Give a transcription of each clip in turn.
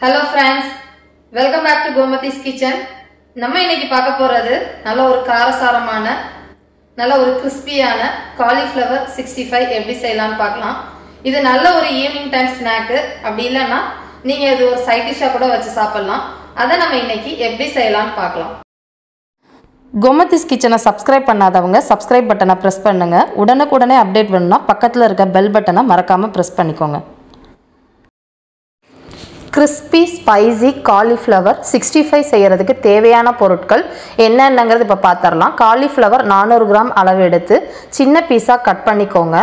Hello friends welcome back to Gomathi's kitchen நம்ம இன்னைக்கு பார்க்க போறது நல்ல ஒரு காரசாரமான நல்ல ஒரு கிறிஸ்பியான காலிஃப்ளவர் சிக்ஸ்டி ஃபைவ் எப்படி செய்யலாம்னு பார்க்கலாம். இது நல்ல ஒரு ஈவினிங் டைம் ஸ்நாக்கு அப்படி இல்லைன்னா நீங்க இது ஒரு சைட் டிஷ்ஷாக கூட வச்சு சாப்பிடலாம். அதை நம்ம இன்னைக்கு எப்படி செய்யலாம்னு பார்க்கலாம். கோமதிஸ் கிச்சனை சப்ஸ்கிரைப் பண்ணாதவங்க சப்ஸ்கிரைப் பட்டனை ப்ரெஸ் பண்ணுங்கள் உடனுக்குடனே அப்டேட் வேணும்னா பக்கத்தில் இருக்க பெல் பட்டனை மறக்காமல் ப்ரெஸ் பண்ணிக்கோங்க. Crispy spicy cauliflower sixty five செய்கிறதுக்கு தேவையான பொருட்கள் என்னென்னங்கிறது இப்போ பார்த்துடலாம் காலிஃப்ளவர் நானூறு கிராம் அளவு எடுத்து சின்ன பீஸாக கட் பண்ணிக்கோங்க.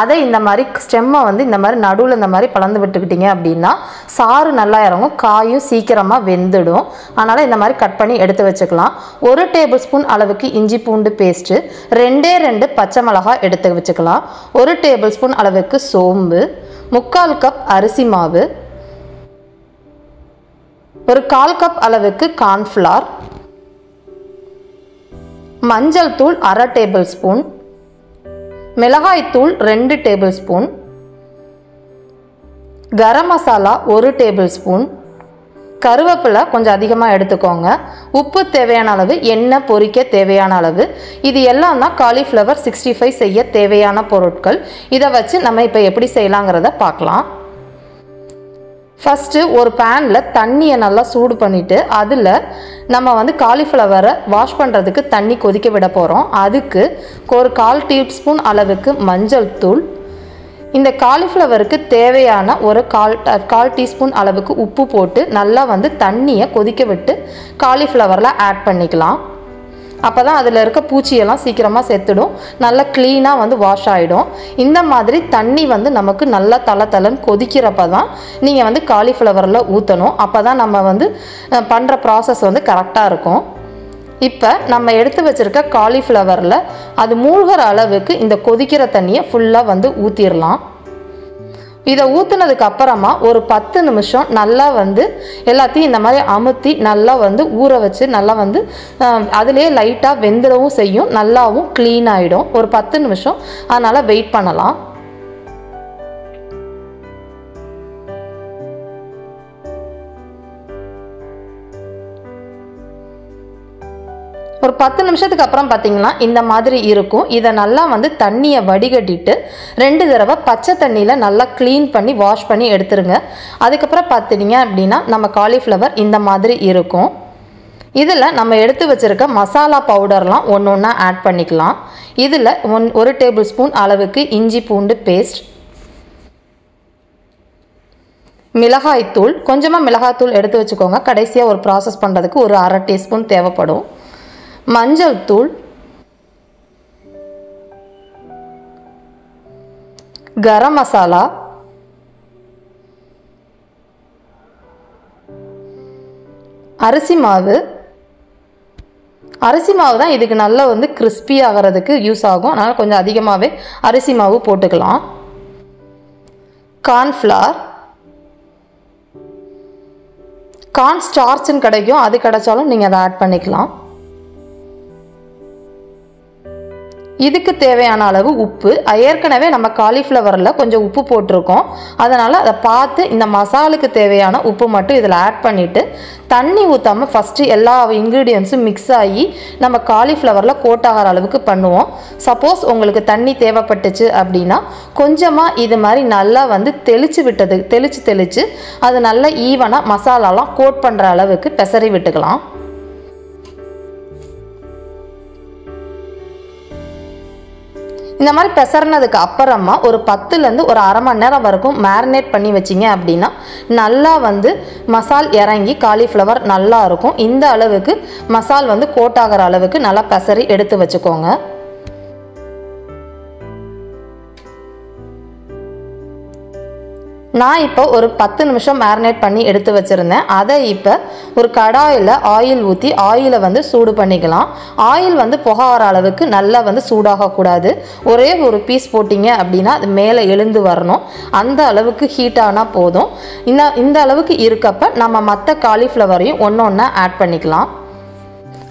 அதை இந்த மாதிரி ஸ்டெம்மை வந்து இந்த மாதிரி நடுவில் இந்த மாதிரி பலந்து விட்டுக்கிட்டீங்க அப்படின்னா சாறு நல்லா இறங்கும். காயும் சீக்கிரமாக வெந்துடும். அதனால் இந்த மாதிரி கட் பண்ணி எடுத்து வச்சுக்கலாம். ஒரு டேபிள் ஸ்பூன் அளவுக்கு இஞ்சி பூண்டு பேஸ்ட்டு ரெண்டே ரெண்டு பச்சை மிளகாய் எடுத்து வச்சுக்கலாம். ஒரு டேபிள் ஸ்பூன் அளவுக்கு சோம்பு முக்கால் கப் அரிசி மாவு ஒரு கால் கப் அளவுக்கு கார்ன்ஃப்ளார் மஞ்சள் தூள் அரை டேபிள் ஸ்பூன் மிளகாய்த்தூள் ரெண்டு டேபிள் ஸ்பூன் கரம் மசாலா ஒரு டேபிள் ஸ்பூன் கருவேப்பிலை கொஞ்சம் அதிகமாக எடுத்துக்கோங்க. உப்பு தேவையான அளவு எண்ணெய் பொரிக்க தேவையான அளவு. இது எல்லாம் தான் காலிஃப்ளவர் சிக்ஸ்டி ஃபைவ் செய்ய தேவையான பொருட்கள். இதை வச்சு நம்ம இப்போ எப்படி செய்யலாங்கிறத பார்க்கலாம். ஃபஸ்ட்டு ஒரு பேனில் தண்ணியை நல்லா சூடு பண்ணிவிட்டு அதில் நம்ம வந்து காலிஃப்ளவரை வாஷ் பண்ணுறதுக்கு தண்ணி கொதிக்க விட போகிறோம் அதுக்கு ஒரு கால் டீஸ்பூன் அளவுக்கு மஞ்சள் தூள். இந்த காலிஃப்ளவருக்கு தேவையான ஒரு கால் கால் டீஸ்பூன் அளவுக்கு உப்பு போட்டு நல்லா வந்து தண்ணியை கொதிக்க விட்டு காலிஃப்ளவரில் ஆட் பண்ணிக்கலாம். அப்போ தான் அதில் இருக்க பூச்சியெல்லாம் சீக்கிரமாக செத்துடும். நல்லா க்ளீனாக வந்து வாஷ் ஆகிடும் இந்த மாதிரி தண்ணி வந்து நமக்கு நல்லா தலை தலைன்னு கொதிக்கிறப்ப தான் நீங்கள் வந்து காலிஃப்ளவரில் ஊற்றணும் அப்போ தான் நம்ம வந்து பண்ணுற ப்ராசஸ் வந்து கரெக்டாக இருக்கும். இப்போ நம்ம எடுத்து வச்சுருக்க காலிஃப்ளவரில் அது மூழ்கிற அளவுக்கு இந்த கொதிக்கிற தண்ணியை ஃபுல்லாக வந்து ஊற்றிடலாம் இதை ஊற்றுனதுக்கு அப்புறமா ஒரு பத்து நிமிஷம் நல்லா வந்து எல்லாத்தையும் இந்த மாதிரி அமுத்தி நல்லா வந்து ஊற வச்சு நல்லா வந்து அதிலே லைட்டாக வெந்துடவும் செய்யும். நல்லாவும் க்ளீன் ஆகிடும் ஒரு பத்து நிமிஷம் அதனால் வெயிட் பண்ணலாம். ஒரு பத்து நிமிஷத்துக்கு அப்புறம் பார்த்தீங்கன்னா இந்த மாதிரி இருக்கும். இதை நல்லா வந்து தண்ணியை வடிகட்டிட்டு ரெண்டு தடவை பச்சை தண்ணியில் நல்லா க்ளீன் பண்ணி வாஷ் பண்ணி எடுத்துருங்க. அதுக்கப்புறம் பார்த்துட்டிங்க அப்படின்னா நம்ம காலிஃப்ளவர் இந்த மாதிரி இருக்கும். இதில் நம்ம எடுத்து வச்சுருக்க மசாலா பவுடர்லாம் ஒன்று ஒன்றா ஆட் பண்ணிக்கலாம். இதில் ஒன் ஒரு டேபிள் ஸ்பூன் அளவுக்கு இஞ்சி பூண்டு பேஸ்ட் மிளகாய்த்தூள் கொஞ்சமாக மிளகாய்த்தூள் எடுத்து வச்சுக்கோங்க. கடைசியாக ஒரு ப்ராசஸ் பண்ணுறதுக்கு ஒரு அரை டீஸ்பூன் தேவைப்படும். மஞ்சள் தூள் கரம் மசாலா. அரிசி மாவு. அரிசி மாவு தான் இதுக்கு நல்லா வந்து கிறிஸ்பி ஆகிறதுக்கு யூஸ் ஆகும். அதனால் கொஞ்சம் அதிகமாகவே அரிசி மாவு போட்டுக்கலாம். கார்ன்ஃப்ளார் கார்ன் ஸ்டார்ச்னு கிடைக்கும். அது கிடைச்சாலும் நீங்கள் அதை ஆட் பண்ணிக்கலாம். இதுக்கு தேவையான அளவு உப்பு. ஏற்கனவே நம்ம காலிஃப்ளவரில் கொஞ்சம் உப்பு போட்டிருக்கோம். அதனால் அதை பார்த்து இந்த மசாலுக்கு தேவையான உப்பு மட்டும் இதில் ஆட் பண்ணிவிட்டு தண்ணி ஊற்றாமல் ஃபஸ்ட்டு எல்லா இன்க்ரீடியன்ஸும் மிக்ஸ் ஆகி நம்ம காலிஃப்ளவரில் கோட் ஆகிற அளவுக்கு பண்ணுவோம். சப்போஸ் உங்களுக்கு தண்ணி தேவைப்பட்டுச்சு அப்படின்னா கொஞ்சமாக இது மாதிரி நல்லா வந்து தெளித்து விட்டது தெளித்து தெளித்து அது நல்லா ஈவனாக மசாலாலாம் கோட் பண்ணுற அளவுக்கு பெசரி விட்டுக்கலாம். இந்த மாதிரி பெசறினதுக்கு அப்புறமா ஒரு பத்துலேருந்து ஒரு அரை மணி நேரம் வரைக்கும் மேரினேட் பண்ணி வச்சிங்க அப்படின்னா நல்லா வந்து மசால் இறங்கி காலிஃப்ளவர் நல்லா இருக்கும். இந்த அளவுக்கு மசால் வந்து கோட்டாகிற அளவுக்கு நல்லா பெசரி எடுத்து வச்சுக்கோங்க. நான் இப்போ ஒரு பத்து நிமிஷம் மேரினேட் பண்ணி எடுத்து வச்சுருந்தேன். அதை இப்போ ஒரு கடாயில் ஆயில் ஊற்றி ஆயிலை வந்து சூடு பண்ணிக்கலாம். ஆயில் வந்து புகை வர அளவுக்கு நல்லா வந்து சூடாகக்கூடாது ஒரே ஒரு பீஸ் போட்டிங்க அப்படின்னா அது மேலே எழுந்து வரணும். அந்த அளவுக்கு ஹீட் ஆனால் போதும். இந்த இந்த அளவுக்கு இருக்கப்ப நம்ம மற்ற காலிஃப்ளவரையும் ஒன்று ஒன்றா ஆட் பண்ணிக்கலாம்.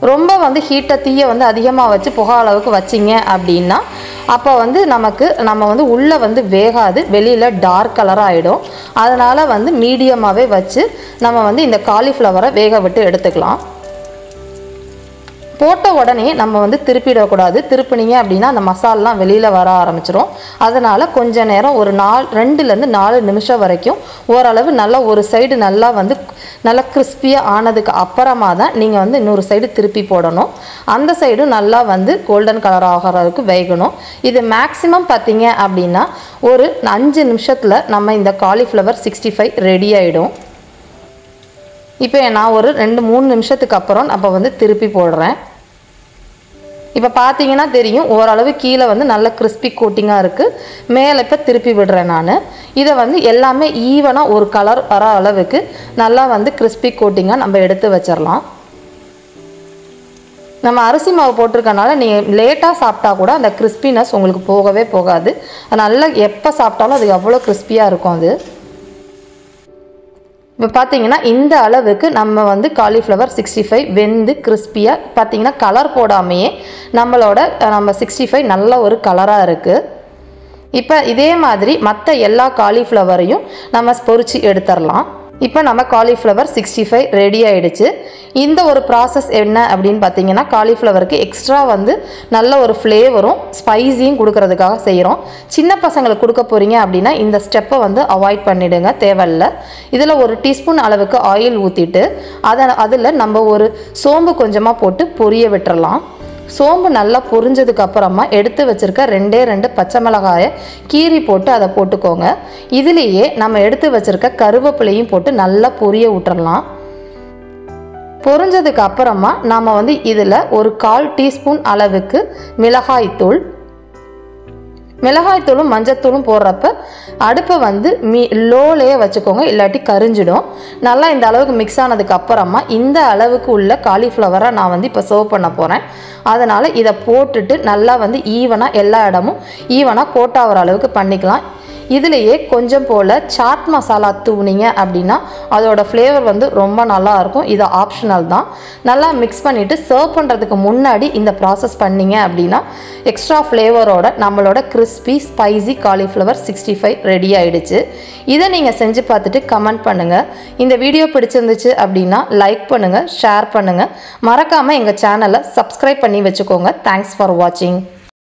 ரொம்ப வந்து ஹீட்டை தீயை வந்து அதிகமாக வச்சு புகை அளவுக்கு வச்சிங்க அப்படின்னா அப்போ வந்து நமக்கு நம்ம வந்து உள்ளே வந்து வேகாது வெளியில் டார்க் கலராக ஆகிடும் அதனால் வந்து மீடியமாகவே வச்சு நம்ம வந்து இந்த காலிஃப்ளவரை வேக விட்டு எடுத்துக்கலாம். போட்ட உடனே நம்ம வந்து திருப்பிடக்கூடாது. திருப்பினீங்க அப்படின்னா அந்த மசாலாம் வெளியில் வர ஆரம்பிச்சிடும் அதனால் கொஞ்ச நேரம் ஒரு நாலு ரெண்டுலேருந்து நாலு நிமிஷம் வரைக்கும் ஓரளவு நல்லா ஒரு சைடு நல்லா வந்து நல்லா கிறிஸ்பியாக ஆனதுக்கு அப்புறமா தான் நீங்கள் வந்து இன்னொரு சைடு திருப்பி போடணும். அந்த சைடும் நல்லா வந்து கோல்டன் கலர் ஆகிறதுக்கு வேகணும். இது மேக்ஸிமம் பார்த்தீங்க அப்படின்னா ஒரு அஞ்சு நிமிஷத்தில் நம்ம இந்த காலிஃப்ளவர் சிக்ஸ்டி ஃபைவ் ரெடி ஆகிடும் இப்போ நான் ஒரு ரெண்டு மூணு நிமிஷத்துக்கு அப்புறம் நம்ம வந்து திருப்பி போடுறேன். இப்போ பார்த்தீங்கன்னா தெரியும் ஓரளவு கீழே வந்து நல்ல கிறிஸ்பி கோட்டிங்காக இருக்குது மேலே இப்போ திருப்பி விடுறேன் நான். இதை வந்து எல்லாமே ஈவனாக ஒரு கலர் வர அளவுக்கு நல்லா வந்து கிறிஸ்பி கோட்டிங்காக நம்ம எடுத்து வச்சிடலாம் நம்ம அரிசி மாவு போட்டிருக்கனால நீங்கள் லேட்டாக சாப்பிட்டா கூட அந்த கிறிஸ்பினஸ் உங்களுக்கு போகவே போகாது. நல்லா எப்போ சாப்பிட்டாலும் அது எவ்வளோ கிறிஸ்பியாக இருக்கும் அது. இப்போ பார்த்தீங்கன்னா இந்த அளவுக்கு நம்ம வந்து காலிஃப்ளவர் சிக்ஸ்டி ஃபைவ் வெந்து கிறிஸ்பியாக பார்த்தீங்கன்னா கலர் போடாமையே நம்மளோட நம்ம சிக்ஸ்டி ஃபைவ் நல்ல ஒரு கலராக இருக்குது இப்போ இதே மாதிரி மற்ற எல்லா காலிஃப்ளவரையும் நம்ம பொறிச்சு எடுத்துடலாம் இப்போ நம்ம காலிஃப்ளவர் சிக்ஸ்டி ஃபைவ் ரெடி ஆகிடுச்சு இந்த ஒரு ப்ராசஸ் என்ன அப்படின்னு பார்த்தீங்கன்னா காலிஃப்ளவருக்கு எக்ஸ்ட்ரா வந்து நல்ல ஒரு ஃப்ளேவரும் ஸ்பைஸியும் கொடுக்கறதுக்காக செய்கிறோம் சின்ன பசங்களுக்கு கொடுக்க போகிறீங்க அப்படின்னா இந்த ஸ்டெப்பை வந்து அவாய்ட் பண்ணிடுங்க. தேவையில்லை. இதில் ஒரு டீஸ்பூன் அளவுக்கு ஆயில் ஊற்றிட்டு அதை அதில் நம்ம ஒரு சோம்பு கொஞ்சமாக போட்டு பொரிய விட்டுறலாம். சோம்பு நல்லா பொரிஞ்சதுக்கு அப்புறமா எடுத்து வச்சிருக்க ரெண்டே ரெண்டு பச்சை மிளகாயை கீறி போட்டு அதை போட்டுக்கோங்க. இதுலேயே நம்ம எடுத்து வச்சிருக்க கருவேப்பிலையும் போட்டு நல்லா பொரிய விட்டுறலாம். பொரிஞ்சதுக்கு அப்புறமா நாம் வந்து இதில் ஒரு கால் டீஸ்பூன் அளவுக்கு மிளகாய்த்தூள் மிளகாய்த்தூளும் மஞ்சத்தூளும் போடுறப்ப அடுப்பை வந்து மீ லோலேயே வச்சுக்கோங்க. இல்லாட்டி கரிஞ்சிடும். நல்லா இந்த அளவுக்கு மிக்ஸ் ஆனதுக்கு அப்புறமா இந்த அளவுக்கு உள்ள காலிஃப்ளவரை நான் வந்து இப்போ சர்வ் பண்ண போகிறேன் அதனால் இதை போட்டுட்டு நல்லா வந்து ஈவனாக எல்லா இடமும் ஈவனாக கோட்டாகிற அளவுக்கு பண்ணிக்கலாம். இதுலேயே கொஞ்சம் போல் சாட் மசாலா தூவுனீங்க அப்படின்னா அதோட ஃப்ளேவர் வந்து ரொம்ப நல்லா இருக்கும். இது ஆப்ஷனல் தான். நல்லா மிக்ஸ் பண்ணிவிட்டு சர்வ் பண்ணுறதுக்கு முன்னாடி இந்த ப்ராசஸ் பண்ணீங்க அப்படின்னா எக்ஸ்ட்ரா ஃப்ளேவரோட நம்மளோட crispy spicy cauliflower sixty five ready ஆகிடுச்சு இதை நீங்கள் செஞ்சு பார்த்துட்டு கமெண்ட் பண்ணுங்கள் இந்த வீடியோ பிடிச்சிருந்துச்சு அப்படின்னா லைக் பண்ணுங்கள் ஷேர் பண்ணுங்கள் மறக்காமல் எங்கள் சேனலை சப்ஸ்கிரைப் பண்ணி வச்சுக்கோங்க. தேங்க்ஸ் ஃபார் வாட்சிங்